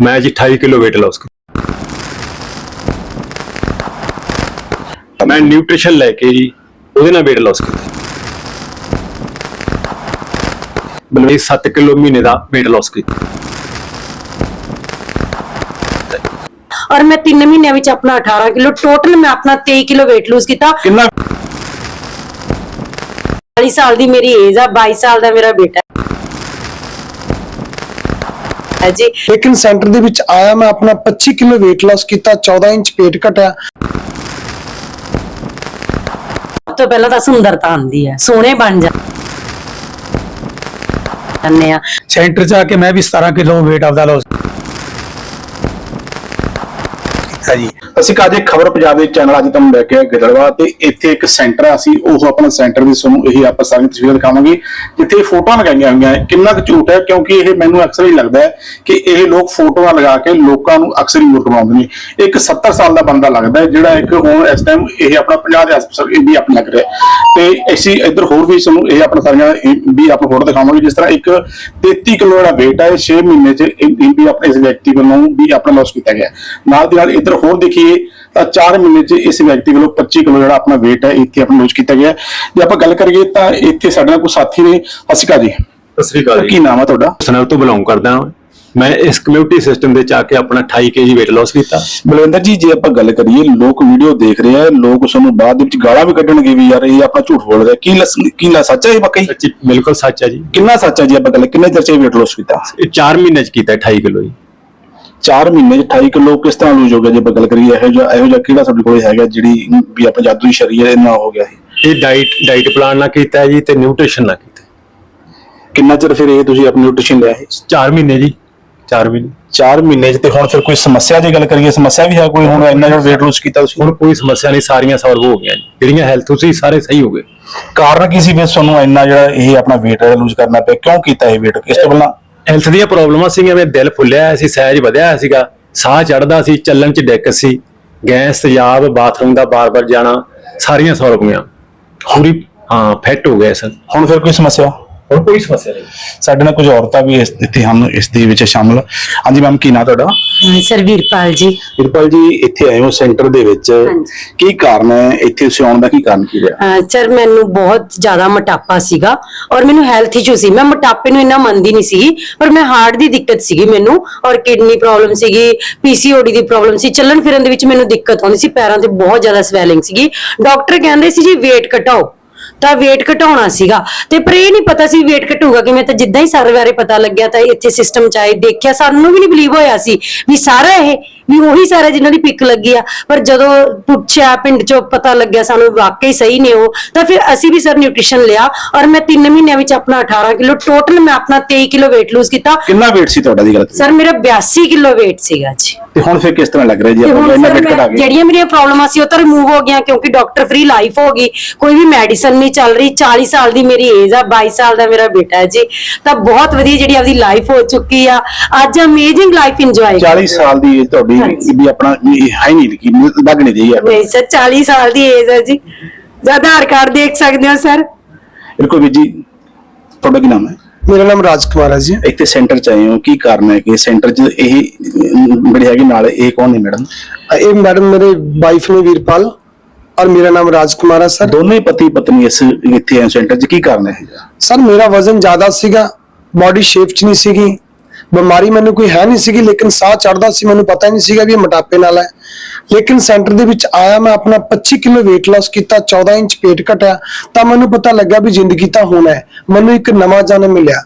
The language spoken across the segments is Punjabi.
ਮੈਂ ਜੀ 28 ਕਿਲੋ weight loss ਕੀਤਾ ਮੈਂ ਨਿਊਟ੍ਰੀਸ਼ਨ ਲੈ ਕੇ ਜੀ ਉਹਦੇ ਨਾਲ weight loss ਕੀਤਾ ਬਲਕਿ 7 ਕਿਲੋ ਮਹੀਨੇ ਦਾ weight loss ਕੀਤਾ ਔਰ ਮੈਂ 3 ਮਹੀਨਿਆਂ ਵਿੱਚ ਆਪਣਾ 18 ਕਿਲੋ ਟੋਟਲ ਮੈਂ ਆਪਣਾ 23 ਕਿਲੋ weight lose ਕੀਤਾ। ਕਿੰਨਾ? 40 ਸਾਲ ਦੀ ਮੇਰੀ ਏਜ ਆ 22 ਸਾਲ ਦਾ ਮੇਰਾ ਬੇਟਾ ਹੈ ਜੀ ਲੇਕਿਨ ਸੈਂਟਰ ਦੇ ਵਿੱਚ ਆਇਆ ਮੈਂ ਆਪਣਾ 25 ਕਿਲੋ weight loss ਕੀਤਾ 14 ਇੰਚ ਪੇਟ ਘਟਿਆ। ਸਭ ਤੋਂ ਪਹਿਲਾਂ ਤਾਂ ਸੁੰਦਰਤਾ ਆਉਂਦੀ ਹੈ ਸੋਹਣੇ ਬਣ ਜਾ ਜਾਂਦੇ ਆ। ਸੈਂਟਰ 'ਚ ਆ ਕੇ ਮੈਂ ਵੀ 17 ਕਿਲੋ weight ਆਪਦਾ ਲਾਸ ਕੀਤਾ ਜੀ। ਅਸੀਂ ਇੱਕ ਖਬਰ ਪੰਜਾਬ ਦੇ ਚੈਨਲ ਅੱਜ ਤੁਹਾਨੂੰ ਲੈ ਕੇ ਆਏ ਗਿੱਦੜਵਾ ਤੇ ਇੱਥੇ ਇੱਕ ਸੈਂਟਰ ਆ, ਅਸੀਂ ਉਹ ਆਪਣਾ ਸੈਂਟਰ ਦੀ ਤੁਹਾਨੂੰ ਇਹ ਆਪਾਂ ਸਾਰੀਆਂ ਤਸਵੀਰਾਂ ਦਿਖਾਵਾਂਗੇ, ਜਿੱਥੇ ਫੋਟੋਆਂ ਲਗਾਈਆਂ ਹੋਈਆਂ ਕਿੰਨਾ ਕੁ ਝੂਠ ਹੈ, ਕਿਉਂਕਿ ਇਹ ਮੈਨੂੰ ਅਕਸਰ ਹੀ ਲੱਗਦਾ ਹੈ ਕਿ ਇਹ ਲੋਕ ਫੋਟੋਆਂ ਲਗਾ ਕੇ ਲੋਕਾਂ ਨੂੰ ਅਕਸਰ ਹੀ ਮੂਰਖ ਨੇ। ਇੱਕ 70 ਸਾਲ ਦਾ ਬੰਦਾ ਲੱਗਦਾ ਹੈ, ਜਿਹੜਾ ਇੱਕ ਹੁਣ ਇਸ ਟਾਈਮ ਇਹ ਆਪਣਾ 50 ਦੇ ਆਸ-ਪਾਸ ਇਹ ਵੀ ਆਪਣਾ ਲੱਗ ਰਿਹਾ ਤੇ ਅਸੀਂ ਇੱਧਰ ਹੋਰ ਵੀ ਤੁਹਾਨੂੰ ਇਹ ਆਪਣਾ ਸਾਰੀਆਂ, ਇਹ ਵੀ ਆਪਾਂ ਫੋਟੋ ਦਿਖਾਵਾਂਗੇ, ਜਿਸ ਤਰ੍ਹਾਂ ਇੱਕ 33 ਕਿਲੋ ਜਿਹੜਾ weight ਹੈ 6 ਮਹੀਨੇ ਚ ਇਹ ਵੀ ਆਪਣੇ ਇਸ ਵਿਅਕਤੀ ਵੱਲੋਂ ਵੀ ਆਪਣਾ ਲਾਸ ਕੀਤਾ ਗਿਆ। ਨਾਲ ਦੀ ਨਾਲ ਇੱਧਰ ਹੋਰ ਦੇਖੀਏ ਤਾਂ 4 ਮਹੀਨੇ ਚ ਇਸ ਵਿਅਕਤੀ ਵੱਲੋਂ 25 ਕਿਲੋ ਜਿਹੜਾ ਆਪਣਾ weight ਹੈ ਇੱਥੇ ਆਪਣਾ ਲੂਜ਼ ਕੀਤਾ ਗਿਆ। ਜੇ ਆਪਾਂ ਗੱਲ ਕਰੀਏ ਤਾਂ ਇੱਥੇ ਸਾਡੇ ਨਾਲ ਕੋਈ ਸਾਥੀ ਨੇ। ਅਸਿਕਾ ਜੀ। ਸਤਿ ਸ੍ਰੀ ਅਕਾਲ ਕੀ ਜੀ। ਨਾਮ ਹੈ ਤੁਹਾਡਾ? ਸਨਲ ਤੋਂ ਬਿਲੋਂਗ ਕਰਦਾ ਹਾਂ। ਮੈਂ ਇਸ ਕਮਿਊਨਿਟੀ ਸਿਸਟਮ ਦੇ ਚ ਆ ਕੇ ਆਪਣਾ 28 ਕੇਜੀ weight loss ਕੀਤਾ। ਬਲਵਿੰਦਰ ਜੀ ਜੇ ਆਪਾਂ ਗੱਲ ਕਰੀਏ ਲੋਕ ਵੀਡੀਓ ਦੇਖ ਰਹੇ ਆ ਲੋਕ ਉਸ ਨੂੰ ਬਾਅਦ ਦੇ ਵਿੱਚ ਗਾਲਾਂ ਵੀ ਕੱਢਣਗੇ ਵੀ ਯਾਰ ਇਹ ਆਪਣਾ ਝੂਠ ਬੋਲ ਰਿਹਾ ਕੀ ਲਸ- ਕੀ ਨਾ ਸੱਚ ਹੈ ਇਹ ਵਾਕਈ? ਸੱਚੀ ਬਿਲਕੁਲ ਸੱਚ ਹੈ ਜੀ। ਕਿੰਨਾ ਸੱਚ ਹੈ ਜੀ ਆਪਾਂ ਗੱਲ ਕਿੰਨੇ ਚਰਚੇ weight loss ਕੀਤਾ? ਇਹ 4 ਮਹੀਨੇ ਚ ਕੀਤਾ 28 ਕਿਲੋ ਜੀ। 4 ਮਹੀਨੇ ਚ 28 ਕਿਲੋ ਕਿਸ ਤਰ੍ਹਾਂ ਲੂਜ਼ ਹੋ ਗਿਆ ਜੇ ਆਪਾਂ ਗੱਲ ਕਰੀਏ ਇਹੋ ਜਿਹਾ ਇਹੋ ਜਿਹਾ ਕਿਹੜਾ ਸਾਡੇ ਕੋਲ ਹੈਗਾ ਜਿਹੜੀ ਵੀ ਆਪਣਾ ਜਾਦੂਈ ਸ਼ਰੀਰ ਇੰਨਾ ਹੋ ਗਿਆ ਇਹ ਇਹ ਡਾਈਟ ਡਾਈਟ ਪਲਾਨ ਨਾਲ ਕੀਤਾ ਜੀ ਤੇ ਨਿਊਟ੍ਰੀਸ਼ਨ ਨਾਲ ਕੀਤਾ। ਕਿੰਨਾ ਚਿਰ ਫਿਰ ਇਹ ਤੁਸੀਂ ਆਪਣੀ ਨਿਊਟ੍ਰੀਸ਼ਨ ਲਿਆ ਹੈ 4 ਮਹੀਨੇ ਜੀ। 4 ਮਹੀਨੇ। 4 ਮਹੀਨੇ ਚ ਤੇ ਹੁਣ ਫਿਰ ਕੋਈ ਸਮੱਸਿਆ ਦੀ ਗੱਲ ਕਰੀਏ ਸਮੱਸਿਆ ਵੀ ਹੈ ਕੋਈ? ਹੁਣ ਇੰਨਾ ਜਿਹੜਾ weight loss ਕੀਤਾ ਤੁਸੀਂ? ਹੁਣ ਕੋਈ ਸਮੱਸਿਆ ਨਹੀਂ ਸਾਰੀਆਂ ਸੋਲਵ ਹੋ ਗਈਆਂ ਜੀ। ਜਿਹੜੀਆਂ ਹੈਲਥ ਸੀ ਸਾਰੇ ਸਹੀ ਹੋ ਗਏ। ਕਾਰਨ ਕੀ ਸੀ ਫਿਰ ਤੁਹਾਨੂੰ ਇੰਨਾ ਜਿਹੜਾ ਇਹ ਆਪਣਾ weight ਲੂਜ਼ ਕਰਨਾ ਪਿਆ? ਕਿਉਂ ਕੀਤਾ ਇਹ weight? ਇਸ ਤੋਂ ਪਹਿਲਾਂ ਹੈਲਥ ਦੀਆਂ ਪ੍ਰੋਬਲਮਾਂ ਸੀਗੀਆਂ ਮੇਰੇ ਦਿਲ ਫੁੱਲਿਆ ਹੋਇਆ ਸੀ, ਸਹਿਜ ਵਧਿਆ ਹੋਇਆ ਸੀਗਾ। ਸਾਹ ਚੜਦਾ ਸੀ, ਚੱਲਣ ਚ ਦਿੱਕਤ ਸੀ। ਗੈਸ, ਤੇਜ਼ਾਬ ਬਾਥਰੂਮ ਦਾ ਬਾਰ-ਬਾਰ ਜਾਣਾ, ਸਾਰੀਆਂ ਸੋਲਵ ਹੋਈਆਂ ਪੂਰੀ, ਹਾਂ ਫਿੱਟ ਹੋ ਗਏ ਸਰ ਹੁਣ ਫਿਰ ਕੋਈ ਸਮੱਸਿਆ? ਹੁਣ ਕੋਈ ਸਮੱਸਿਆ ਨਹੀਂ। ਸਾਡੇ ਨਾਲ ਕੁਝ ਔਰਤਾਂ ਵੀ ਇਸ ਇੱਥੇ ਹਨ ਇਸ ਦੇ ਵਿੱਚ ਸ਼ਾਮਲ। ਹਾਂਜੀ ਮੈਮ ਕੀ ਨਾਂ ਤੁਹਾਡਾ? ਸਰ ਵੀਰਪਾਲ ਜੀ। ਵਿਰਪਾਲ ਜੀ ਇੱਥੇ ਆਏ ਹੋ ਸੈਂਟਰ ਦੇ ਵਿੱਚ। ਕੀ ਕਾਰਨ ਹੈ? ਇੱਥੇ ਤੁਸੀਂ ਆਉਣ ਦਾ ਕੀ ਕਾਰਨ ਕੀ ਰਿਹਾ? ਅਹ ਸਰ ਮੈਨੂੰ ਬਹੁਤ ਜ਼ਿਆਦਾ ਮੋਟਾਪਾ ਸੀਗਾ ਔਰ ਮੈਨੂੰ ਹੈਲਥ ਇਸ਼ੂ ਸੀ। ਮੈਂ ਮੋਟਾਪੇ ਨੂੰ ਇੰਨਾ ਮੰਨਦੀ ਨਹੀਂ ਸੀ ਪਰ ਮੈਂ ਹਾਰਟ ਦੀ ਦਿੱਕਤ ਸੀਗੀ ਮੈਨੂੰ ਔਰ ਕਿਡਨੀ ਪ੍ਰੋਬਲਮ ਸੀਗੀ ਪੀਸੀਓਡੀ ਦੀ ਪ੍ਰੋਬਲਮ ਸੀ। ਚੱਲਣ ਫਿਰਨ ਦੇ ਵਿੱਚ ਮੈਨੂੰ ਦਿੱਕਤ ਆਉਂਦੀ ਸੀ। ਪੈਰਾਂ ਤੇ ਬਹੁਤ ਜ਼ਿਆਦਾ ਸਵੈਲਿੰਗ ਸੀਗੀ। ਡਾਕਟਰ ਕਹਿੰਦੇ ਸੀ ਜੀ weight ਘਟਾਓ। ਤਾਂ weight ਘਟਾਉਣਾ ਸੀਗਾ। ਤੇ ਪਰ ਇਹ ਨਹੀਂ ਪਤਾ ਸੀ weight ਘਟੂਗਾ ਕਿਵੇਂ, ਤਾਂ ਜਿੱਦਾਂ ਹੀ ਸਾਰੇ ਬਾਰੇ ਪਤਾ ਲੱਗਿਆ ਤਾਂ ਇੱਥੇ ਸਿਸਟਮ ਚ ਆਏ, ਦੇਖਿਆ, ਸਾਨੂੰ ਵੀ ਨਹੀਂ ਬਲੀਵ ਹੋਇਆ ਸੀ ਵੀ ਸਾਰਾ ਇਹ ਵੀ ਉਹੀ ਸਾਰਾ ਜਿਨ੍ਹਾਂ ਦੀ ਪਿਕ ਲੱਗੀ ਆ ਪਰ ਜਦੋਂ ਪੁੱਛਿਆ ਪਿੰਡ ਚੋਂ ਪਤਾ ਲੱਗਿਆ ਸਾਨੂੰ ਵਾਕਈ ਸਹੀ ਨੇ ਉਹ ਤਾਂ ਫਿਰ ਅਸੀਂ ਵੀ ਸਰ ਨਿਊਟ੍ਰੀਸ਼ਨ ਲਿਆ ਔਰ ਮੈਂ 3 ਮਹੀਨਿਆਂ ਵਿੱਚ ਆਪਣਾ 18 ਕਿਲੋ ਟੋਟਲ ਮੈਂ ਆਪਣਾ 23 ਕਿਲੋ weight lose ਕੀਤਾ। ਕਿੰਨਾ weight ਸੀ ਤੁਹਾਡਾ ਦੀ ਗੱਲ? ਸਰ ਮੇਰਾ 82 ਕਿਲੋ weight ਸੀਗਾ ਜੀ। ਤੇ ਹੁਣ ਫਿਰ ਕਿਸ ਤਰ੍ਹਾਂ ਲੱਗ ਰਿਹਾ ਜੀ? ਆਪਾਂ ਇੰਨਾ weight ਘਟਾ ਗਏ। ਜਿਹੜੀਆਂ ਮੇਰੀਆਂ ਪ੍ਰੋਬਲਮਾਂ ਸੀ ਉਹ ਤਾਂ ਰਿਮੂਵ ਹੋ ਗਈਆਂ ਕਿਉਂਕਿ ਡਾਕਟਰ ਫ੍ਰੀ ਲਾਈਫ ਹੋ ਗਈ। ਕੋਈ ਵੀ ਮੈਡੀਸਨ ਨਹੀਂ ਚੱਲ ਰਹੀ। 40 ਸਾਲ ਦੀ ਮੇਰੀ ਏਜ ਆ 22 ਸਾਲ ਦਾ ਮੇਰਾ ਬੇਟਾ ਹੈ ਜੀ। ਤਾਂ ਬਹੁਤ ਵਧੀਆ ਜਿਹੜੀ ਆਪਦੀ ਲਾਈਫ ਹੋ ਚੁੱਕੀ ਆ। ਅੱਜ ਅਮੇਜ਼ਿੰਗ ਲਾਈਫ ਇੰਜੋਏ 40 ਸਾਲ ਦੀ ਏਜ ਤੁਹਾਡੀ ਹਾਂਜੀ। ਵੀ ਆਪਣਾ ਇਹ ਹੈ ਨਹੀਂ ਕਿ ਲੱਗ ਨਹੀਂ ਰਹੀ ਹੈ। ਨਹੀਂ ਸਰ 40 ਸਾਲ ਦੀ ਏਜ ਹੈ ਜੀ। ਜਦ ਆਧਾਰ ਕਾਰਡ ਦੇਖ ਸਕਦੇ ਹੋ ਸਰ। ਬਿਲਕੁਲ ਵੀ ਜੀ ਤੁਹਾਡਾ ਕੀ ਨਾਮ ਹੈ? ਮੇਰਾ ਨਾਮ ਰਾਜ ਕੁਮਾਰ ਹੈ ਜੀ। ਇੱਥੇ ਸੈਂਟਰ ਚ ਆਏ ਹੋ ਕੀ ਕਾਰਨ ਹੈ ਕਿ ਸੈਂਟਰ ਚ ਇਹ ਅਮ, ਜਿਹੜੇ ਹੈਗੇ ਨਾਲ ਇਹ ਕੌਣ ਨੇ ਮੈਡਮ? ਇਹ ਮੈਡਮ ਮੇਰੇ ਵਾਈਫ ਨੇ ਵੀਰਪਾਲ ਔਰ ਮੇਰਾ ਨਾਮ ਰਾਜ ਕੁਮਾਰ ਹੈ ਸਰ। ਦੋਨੇ ਪਤੀ ਪਤਨੀ ਇਸ ਇੱਥੇ ਆਏ ਸੈਂਟਰ ਚ ਕੀ ਕਾਰਨ ਹੈ ਸਰ ਮੇਰਾ ਵਜ਼ਨ ਜ਼ਿਆਦਾ ਸੀਗਾ ਬਾਡੀ ਸ਼ੇਪ 'ਚ ਨਹੀਂ ਸੀਗੀ। ਬਿਮਾਰੀ ਮੈਨੂੰ ਕੋਈ ਹੈ ਨਹੀਂ ਸੀਗੀ, ਲੇਕਿਨ ਸਾਹ ਚੜਦਾ ਸੀ, ਮੈਨੂੰ ਪਤਾ ਨਹੀਂ ਸੀਗਾ ਵੀ ਇਹ ਮੋਟਾਪੇ ਨਾਲ ਹੈ। ਲੇਕਿਨ ਸੈਂਟਰ ਦੇ ਵਿੱਚ ਆਇਆ, ਮੈਂ ਆਪਣਾ 25 ਕਿਲੋ weight loss ਕੀਤਾ 14 ਇੰਚ ਪੇਟ ਘਟਿਆ, ਤਾਂ ਮੈਨੂੰ ਪਤਾ ਲੱਗਾ ਵੀ ਜ਼ਿੰਦਗੀ ਤਾਂ ਹੁਣ ਹੈ, ਮੈਨੂੰ ਇੱਕ ਨਵਾਂ ਜਨਮ ਮਿਲਿਆ।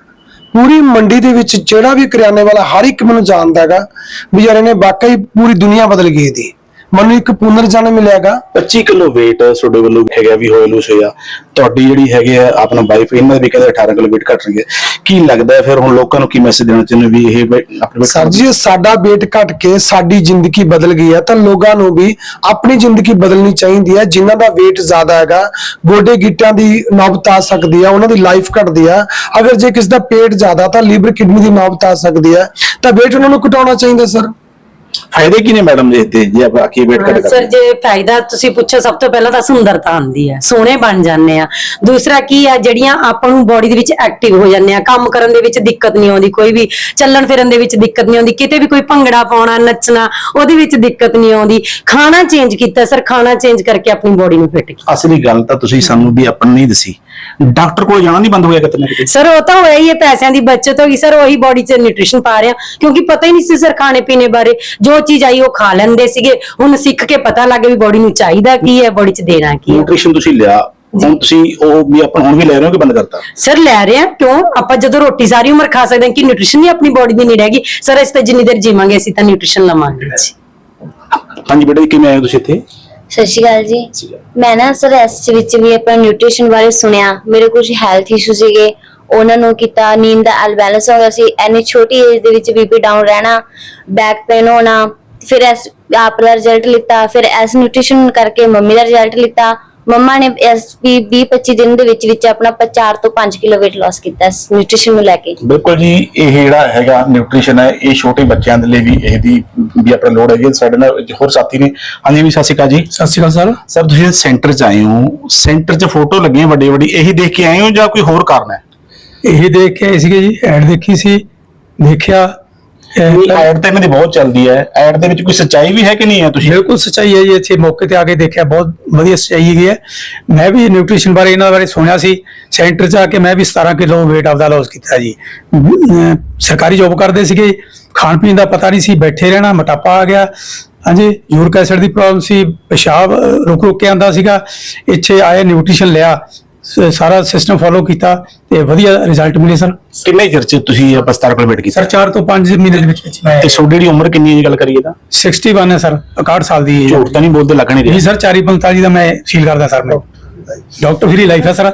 ਪੂਰੀ ਮੰਡੀ ਦੇ ਵਿੱਚ ਜਿਹੜਾ ਵੀ ਕਰਿਆਨੇ ਵਾਲਾ ਹਰ ਇੱਕ ਮੈਨੂੰ ਜਾਣਦਾ ਹੈਗਾ, ਵੀ ਯਾਰ ਇਹਨੇ ਵਾਕਈ ਪੂਰੀ ਦੁਨੀਆ ਬਦਲ ਗਈ ਦੀ ਮੈਨੂੰ ਇੱਕ ਪੁਨਰ ਜਨਮ ਮਿਲਿਆਗਾ। 25 ਕਿਲੋ weight ਤੁਹਾਡੇ ਵੱਲੋਂ ਹੈਗਾ ਵੀ ਹੋਏ ਲੂਸ ਹੋਇਆ। ਤੁਹਾਡੀ ਜਿਹੜੀ ਹੈਗੀ ਆ ਆਪਣਾ ਵਾਈਫ ਇਹਨਾਂ ਵੀ ਕਹਿੰਦੇ 18 ਕਿਲੋ weight ਘਟ ਰਹੀ ਹੈ। ਕੀ ਲੱਗਦਾ ਫਿਰ ਹੁਣ ਲੋਕਾਂ ਨੂੰ ਕੀ ਮੈਸੇਜ ਦੇਣਾ ਚਾਹੁੰਦੇ ਵੀ ਇਹ ਆਪਣੇ ਸਰ ਜੀ ਸਾਡਾ weight ਘਟ ਕੇ ਸਾਡੀ ਜ਼ਿੰਦਗੀ ਬਦਲ ਗਈ ਹੈ ਤਾਂ ਲੋਕਾਂ ਨੂੰ ਵੀ ਆਪਣੀ ਜ਼ਿੰਦਗੀ ਬਦਲਣੀ ਚਾਹੀਦੀ ਹੈ। ਜਿਨ੍ਹਾਂ ਦਾ weight ਜ਼ਿਆਦਾ ਹੈਗਾ ਗੋਡੇ ਗਿੱਟਿਆਂ ਦੀ ਨੌਬਤ ਆ ਸਕਦੀ ਹੈ ਉਹਨਾਂ ਦੀ ਲਾਈਫ ਘਟਦੀ ਹੈ। ਅਗਰ ਜੇ ਕਿਸ ਦਾ ਪੇਟ ਜ਼ਿਆਦਾ ਤਾਂ ਲੀਵਰ ਕਿਡਨੀ ਦੀ ਨੌਬਤ ਆ ਸਕਦੀ ਹੈ। ਤਾਂ weight ਉਹਨਾਂ ਨੂੰ ਘਟਾਉਣਾ ਚਾਹੀਦਾ ਸਰ। ਫਾਇਦੇ ਕੀ ਨੇ ਮੈਡਮ ਇੱਥੇ? ਜੇ ਆਪਾਂ ਕੀ ਵੇਟ ਕਰ ਸਰ ਜੇ ਫਾਇਦਾ ਤੁਸੀਂ ਪੁੱਛੋ ਸਭ ਤੋਂ ਪਹਿਲਾਂ ਤਾਂ ਸੁੰਦਰਤਾ ਆਉਂਦੀ ਹੈ। ਸੋਹਣੇ ਬਣ ਜਾਂਦੇ ਆ। ਦੂਸਰਾ ਕੀ ਆ ਜਿਹੜੀਆਂ ਆਪਾਂ ਨੂੰ ਬੋਡੀ ਦੇ ਵਿੱਚ ਐਕਟਿਵ ਹੋ ਜਾਂਦੇ ਆ ਕੰਮ ਕਰਨ ਦੇ ਵਿੱਚ ਦਿੱਕਤ ਨਹੀਂ ਆਉਂਦੀ ਕੋਈ ਵੀ ਚੱਲਣ ਫਿਰਨ ਦੇ ਵਿੱਚ ਦਿੱਕਤ ਨਹੀਂ ਆਉਂਦੀ ਕਿਤੇ ਵੀ ਕੋਈ ਭੰਗੜਾ ਪਾਉਣਾ ਨੱਚਣਾ ਉਹਦੇ ਵਿੱਚ ਦਿੱਕਤ ਨਹੀਂ ਆਉਂਦੀ। ਖਾਣਾ ਚੇਂਜ ਕੀਤਾ ਸਰ ਖਾਣਾ ਚੇਂਜ ਕਰਕੇ ਆਪਣੀ ਬੋਡੀ ਨੂੰ ਫਿੱਟ ਕੀਤਾ। ਅਸਲੀ ਗੱਲ ਤਾਂ ਤੁਸੀਂ ਸਾਨੂੰ ਵੀ ਆਪਣ ਨਹੀਂ ਦੱਸੀ। ਡਾਕਟਰ ਕੋਲ ਜਾਣਾ ਨਹੀਂ ਬੰਦ ਹੋ ਗਿਆ ਕਿਤੇ ਨਾ ਕਿਤੇ। ਸਰ ਉਹ ਤਾਂ ਹੋਇਆ ਹੀ ਹੈ ਪੈਸਿਆਂ ਦੀ ਬਚਤ ਹੋ ਗਈ। ਸਰ ਉਹੀ ਬੋਡੀ 'ਚ ਨਿਊਟ੍ਰੀਸ਼ਨ ਪਾ ਰਿਹਾ ਕਿਉਂਕਿ ਪਤਾ ਹੀ ਨਹੀਂ ਸੀ ਸਰ ਖਾਣੇ ਪੀਣੇ ਬਾਰੇ। ਜੋ ਚੀਜ਼ ਆਈ ਉਹ ਖਾ ਲੈਂਦੇ ਸੀਗੇ। ਹੁਣ ਸਿੱਖ ਕੇ ਪਤਾ ਲੱਗ ਗਿਆ ਵੀ ਬੋਡੀ ਨੂੰ ਚਾਹੀਦਾ ਕੀ ਹੈ ਬੋਡੀ 'ਚ ਦੇਣਾ ਕੀ ਹੈ। ਨਿਊਟ੍ਰੀਸ਼ਨ ਤੁਸੀਂ ਲਿਆ ਹੁਣ ਤੁਸੀਂ ਉਹ ਵੀ ਆਪਾਂ ਹੁਣ ਵੀ ਲੈ ਰਹੇ ਹੋ ਕਿ ਬੰਦ ਕਰਤਾ? ਸਰ ਲੈ ਰਹੇ ਆ ਕਿਉਂ? ਆਪਾਂ ਜਦੋਂ ਰੋਟੀ ਸਾਰੀ ਉਮਰ ਖਾ ਸਕਦੇ ਹਾਂ ਕਿ ਨਿਊਟ੍ਰੀਸ਼ਨ ਹੀ ਆਪਣੀ ਬੋਡੀ ਦੀ ਨਹੀਂ ਰਹੇਗੀ ਸਰ ਇਸ ਤੇ ਜਿੰਨੀ ਦੇਰ ਜੀਵਾਂਗੇ ਅਸੀਂ ਤਾਂ ਨਿਊਟ੍ਰੀਸ਼ਨ ਲਵਾਂਗੇ ਜੀ। ਹਾਂਜੀ ਬੇਟਾ ਜੀ, ਕਿਵੇਂ ਆਏ ਹੋ ਤੁਸੀਂ ਇੱਥੇ? ਸਤਿ ਸ਼੍ਰੀ ਅਕਾਲ ਜੀ। ਮੈਂ ਨਾ ਸਰ ਇਸ ਵਿੱਚ ਵੀ ਆਪਣਾ ਨਿਊਟ੍ਰੀਸ਼ਨ ਬਾਰੇ ਸੁਣਿਆ। ਮੇਰੇ ਕੁਝ ਹੈਲਥ ਇਸ਼ੂ ਸੀਗੇ। ਉਹਨਾਂ ਨੂੰ ਕੀਤਾ ਨੀਂਦ ਦਾ ਅਲਬੈਲੈਂਸ ਹੋ ਗਿਆ ਸੀ ਐਨੀ ਛੋਟੀ ਏਜ ਦੇ ਵਿੱਚ ਬੀਪੀ ਡਾਊਨ ਰਹਿਣਾ ਬੈਕ ਪੇਨ ਹੋਣਾ ਫਿਰ ਇਸ ਆਪ ਦਾ ਰਿਜ਼ਲਟ ਲਿੱਤਾ ਫਿਰ ਇਸ ਨਿਊਟ੍ਰੀਸ਼ਨ ਕਰਕੇ ਮੰਮੀ ਦਾ ਰਿਜ਼ਲਟ ਲਿੱਤਾ ਮੰਮਾ ਨੇ ਇਸ ਵੀ 20 25 ਦਿਨ ਦੇ ਵਿੱਚ ਵਿੱਚ ਆਪਣਾ 4 ਤੋਂ 5 ਕਿਲੋ weight loss ਕੀਤਾ ਨਿਊਟ੍ਰੀਸ਼ਨ ਨੂੰ ਲੈ ਕੇ। ਬਿਲਕੁਲ ਜੀ ਇਹ ਜਿਹੜਾ ਹੈਗਾ ਨਿਊਟ੍ਰੀਸ਼ਨ ਹੈ ਇਹ ਛੋਟੇ ਬੱਚਿਆਂ ਦੇ ਲਈ ਵੀ ਇਹਦੀ ਵੀ ਆਪਣਾ ਲੋੜ ਹੈਗੀ। ਸਾਡੇ ਨਾਲ ਹੋਰ ਸਾਥੀ ਨੇ। ਹਾਂਜੀ ਵੀ ਸਤਿ ਸ਼੍ਰੀ ਅਕਾਲ ਜੀ। ਸਤਿ ਸ਼੍ਰੀ ਅਕਾਲ ਸਰ। ਸਰ ਤੁਸੀਂ ਸੈਂਟਰ 'ਚ ਆਏ ਹੋ। ਸੈਂਟਰ 'ਚ ਫੋਟੋ ਲੱਗੀਆਂ ਵੱਡੀ ਵੱਡੀ ਇਹੀ ਦੇਖ ਕੇ ਆਏ ਹੋ ਜਾਂ ਕੋਈ ਹੋਰ ਕਾਰਨ ਹੈ? ਇਹ ਦੇਖ ਕੇ ਆਏ ਸੀਗੇ ਜੀ ਐਡ ਦੇਖੀ ਸੀ ਦੇਖਿਆ ਐਡ ਤਾਂ ਦੀ ਬਹੁਤ ਚੱਲਦੀ ਹੈ। ਐਡ ਦੇ ਵਿੱਚ ਕੋਈ ਸੱਚਾਈ ਵੀ ਹੈ ਕਿ ਨਹੀਂ ਹੈ ਤੁਸੀਂ? ਬਿਲਕੁਲ ਸੱਚਾਈ ਹੈ ਜੀ ਇੱਥੇ ਮੌਕੇ ਤੇ ਆ ਕੇ ਦੇਖਿਆ ਬਹੁਤ ਵਧੀਆ ਸੱਚਾਈ ਹੈਗੀ ਹੈ। ਮੈਂ ਵੀ ਨਿਊਟ੍ਰੀਸ਼ਨ ਬਾਰੇ ਇਹਨਾਂ ਬਾਰੇ ਸੁਣਿਆ ਸੀ ਸੈਂਟਰ 'ਚ ਆ ਕੇ ਮੈਂ ਵੀ 17 ਕਿਲੋ weight ਆਪਦਾ ਲਾਸ ਕੀਤਾ ਜੀ। ਸਰਕਾਰੀ ਜੋਬ ਕਰਦੇ ਸੀਗੇ ਖਾਣ ਪੀਣ ਦਾ ਪਤਾ ਨਹੀਂ ਸੀ ਬੈਠੇ ਰਹਿਣਾ ਮੋਟਾਪਾ ਆ ਗਿਆ। ਹਾਂਜੀ ਯੂਰਿਕ ਐਸਿਡ ਦੀ ਪ੍ਰੋਬਲਮ ਸੀ ਪਿਸ਼ਾਬ ਰੁਕ ਰੁਕ ਕੇ ਆਂਦਾ ਸੀਗਾ ਇੱਥੇ ਆਏ ਨਿਊਟ੍ਰੀਸ਼ਨ ਲਿਆ। ਸਾਰਾ ਸਿਸਟਮ ਫੋਲੋ ਕੀਤਾ ਤੇ ਵਧੀਆ ਰਿਜ਼ਲਟ ਮਿਲੇ ਸਰ। ਕਿੰਨੇ ਚਿਰ 'ਚ ਤੁਸੀਂ ਆਪਾਂ 17 ਕਿਲੋ weight ਕੀਤਾ? ਸਰ 4 ਤੋਂ 5 ਮਹੀਨੇ ਦੇ ਵਿੱਚ ਵਿੱਚ। ਮੈਂ ਤੇ ਤੁਹਾਡੀ ਜਿਹੜੀ ਉਮਰ ਕਿੰਨੀ ਹੈ ਜੀ ਗੱਲ ਕਰੀਏ ਤਾਂ? 61 ਹੈ ਸਰ 61 ਸਾਲ ਦੀ ਝੂਠ ਤਾਂ ਨਹੀਂ ਬੋਲਦੇ ਲੱਗਣੇ ਦੇ ਸਰ 40 45 ਦਾ ਮੈਂ ਫੀਲ ਕਰਦਾ ਸਰ ਮੈਂ। ਡਾਕਟਰ ਫਰੀ ਲਾਈਫ ਹੈ ਸਰ।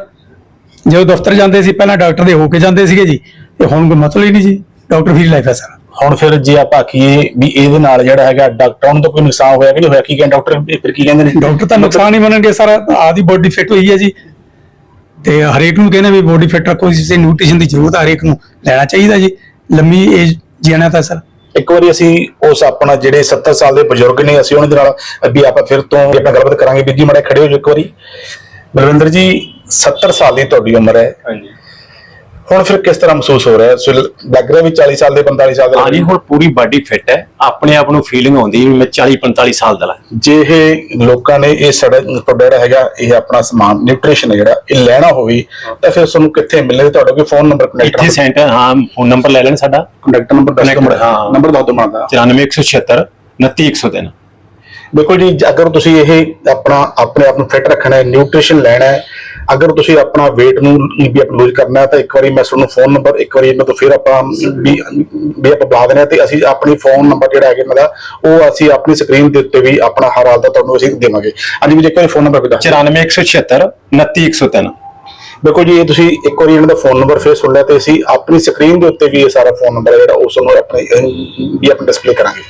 ਜਦੋਂ ਦਫ਼ਤਰ ਜਾਂਦੇ ਸੀ ਪਹਿਲਾਂ ਡਾਕਟਰ ਦੇ ਹੋ ਕੇ ਜਾਂਦੇ ਸੀਗੇ ਜੀ। ਤੇ ਹੁਣ ਕੋਈ ਮਤਲਬ ਹੀ ਨਹੀਂ ਜੀ ਡਾਕਟਰ ਫਰੀ ਲਾਈਫ ਹੈ ਸਰ। ਹੁਣ ਫਿਰ ਜੇ ਆਪਾਂ ਆਖੀਏ ਵੀ ਇਹਦੇ ਨਾਲ ਜਿਹੜਾ ਹੈਗਾ ਡਾਕਟਰਾਂ ਨੂੰ ਤਾਂ ਕੋਈ ਨੁਕਸਾਨ ਹੋਇਆ ਕਿ ਨਹੀਂ ਹੋਇਆ? ਕੀ ਕਹਿੰਦੇ ਡਾਕਟਰ ਫਿਰ ਕੀ ਕਹਿੰਦੇ ਨੇ? ਡਾਕਟਰ ਤਾਂ ਨੁਕਸਾਨ ਹੀ ਮੰਨਣਗੇ ਸਰ ਆਦੀ ਬੋਡੀ ਫਿੱਟ ਹੋਈ ਹੈ ਜੀ। ਤੇ ਹਰੇਕ ਨੂੰ ਕਹਿੰਦੇ ਵੀ ਬੋਡੀ ਫਿੱਟ ਰੱਖੋ ਇਸ ਨਿਊਟ੍ਰੀਸ਼ਨ ਦੀ ਜ਼ਰੂਰਤ ਹਰੇਕ ਨੂੰ ਲੈਣਾ ਚਾਹੀਦਾ ਜੀ। ਲੰਮੀ ਏਜ ਜੀਣਾ ਤਾਂ ਸਰ। ਇੱਕ ਵਾਰੀ ਅਸੀਂ ਉਸ ਆਪਣਾ ਜਿਹੜੇ 70 ਸਾਲ ਦੇ ਬਜ਼ੁਰਗ ਨੇ ਅਸੀਂ ਉਹਨਾਂ ਦੇ ਨਾਲ ਵੀ ਆਪਾਂ ਫਿਰ ਤੋਂ ਆਪਾਂ ਗੱਲਬਾਤ ਕਰਾਂਗੇ। ਵੀਰ ਜੀ ਮਾੜੇ ਖੜੇ ਹੋ ਜਾਓ ਇੱਕ ਵਾਰੀ। ਬਲਵਿੰਦਰ ਜੀ 70 ਸਾਲ ਦੀ ਤੁਹਾਡੀ ਉਮਰ ਹੈ। ਹਾਂਜੀ। ਹੁਣ ਫਿਰ ਕਿਸ ਤਰ੍ਹਾਂ ਮਹਿਸੂਸ ਹੋ ਰਿਹਾ? ਸੋ ਲੱਗ ਰਿਹਾ ਵੀ 40 ਸਾਲ ਦੇ 45 ਸਾਲ ਦੇ ਹਾਂਜੀ। ਹੁਣ ਪੂਰੀ ਬਾਡੀ ਫਿੱਟ ਹੈ। ਆਪਣੇ ਆਪ ਨੂੰ ਫੀਲਿੰਗ ਆਉਂਦੀ ਵੀ ਮੈਂ 40 45 ਸਾਲ ਦਾ ਲਾ ਜੇ ਇਹ ਲੋਕਾਂ ਨੇ ਇਹ ਤੁਹਾਡਾ ਜਿਹੜਾ ਹੈਗਾ ਇਹ ਆਪਣਾ ਸਮਾਨ ਨਿਊਟ੍ਰੀਸ਼ਨ ਜਿਹੜਾ ਇਹ ਲੈਣਾ ਹੋਵੇ ਤਾਂ ਫਿਰ ਤੁਹਾਨੂੰ ਕਿੱਥੇ ਮਿਲੇ ਤੁਹਾਡਾ ਕੋਈ ਫੋਨ ਨੰਬਰ ਕਨੈਕਟ ਇੱਥੇ ਸੈਂਟਰ ਹਾਂ ਫੋਨ ਨੰਬਰ ਲੈ ਲੈਣ ਸਾਡਾ। ਕੰਟੈਕਟ ਨੰਬਰ ਦੱਸ ਦਿਓ ਹਾਂ। ਨੰਬਰ ਦੱਸ ਦਿਓ ਮਾੜਾ 94176 29103 ਦੇਖੋ ਜੀ ਅਗਰ ਤੁਸੀਂ ਇਹ ਆਪਣਾ ਆਪਣੇ ਆਪ ਨੂੰ ਫਿੱਟ ਰੱਖਣਾ ਹੈ ਨਿਊਟ੍ਰੀਸ਼ਨ ਲੈਣਾ ਹੈ ਅਗਰ ਤੁਸੀਂ ਆਪਣਾ weight ਨੂੰ ਵੀ ਆਪ ਲੂਜ਼ ਕਰਨਾ ਹੈ ਤਾਂ ਇੱਕ ਵਾਰੀ ਮੈਂ ਤੁਹਾਨੂੰ ਫੋਨ ਨੰਬਰ ਇੱਕ ਵਾਰੀ ਇਹਨਾਂ ਤੋਂ ਫਿਰ ਆਪਾਂ ਵੀ ਵੀ ਆਪਾਂ ਬੁਲਾ ਦੇਣਾ ਤੇ ਅਸੀਂ ਆਪਣੀ ਫੋਨ ਨੰਬਰ ਜਿਹੜਾ ਹੈਗਾ ਇਹਨਾਂ ਦਾ ਉਹ ਅਸੀਂ ਆਪਣੀ ਸਕਰੀਨ ਦੇ ਉੱਤੇ ਵੀ ਆਪਣਾ ਹਰ ਹਾਲ ਦਾ ਤੁਹਾਨੂੰ ਅਸੀਂ ਦੇਵਾਂਗੇ। ਅੱਜ ਵੀ ਇੱਕ ਵਾਰੀ ਫੋਨ ਨੰਬਰ ਦਿਓ। 94176 29103 ਦੇਖੋ ਜੀ ਇਹ ਤੁਸੀਂ ਇੱਕ ਵਾਰੀ ਇਹਨਾਂ ਦਾ ਫੋਨ ਨੰਬਰ ਫਿਰ ਸੁਣ ਲਿਆ ਤੇ ਅਸੀਂ ਆਪਣੀ ਸਕਰੀਨ ਦੇ ਉੱਤੇ ਵੀ ਇਹ ਸਾਰਾ ਫੋਨ ਨੰਬਰ ਜਿਹੜਾ ਉਸ ਨੂੰ ਆਪਣੇ ਵੀ ਆਪਾਂ ਡਿਸਪਲੇ ਕਰਾਂਗੇ।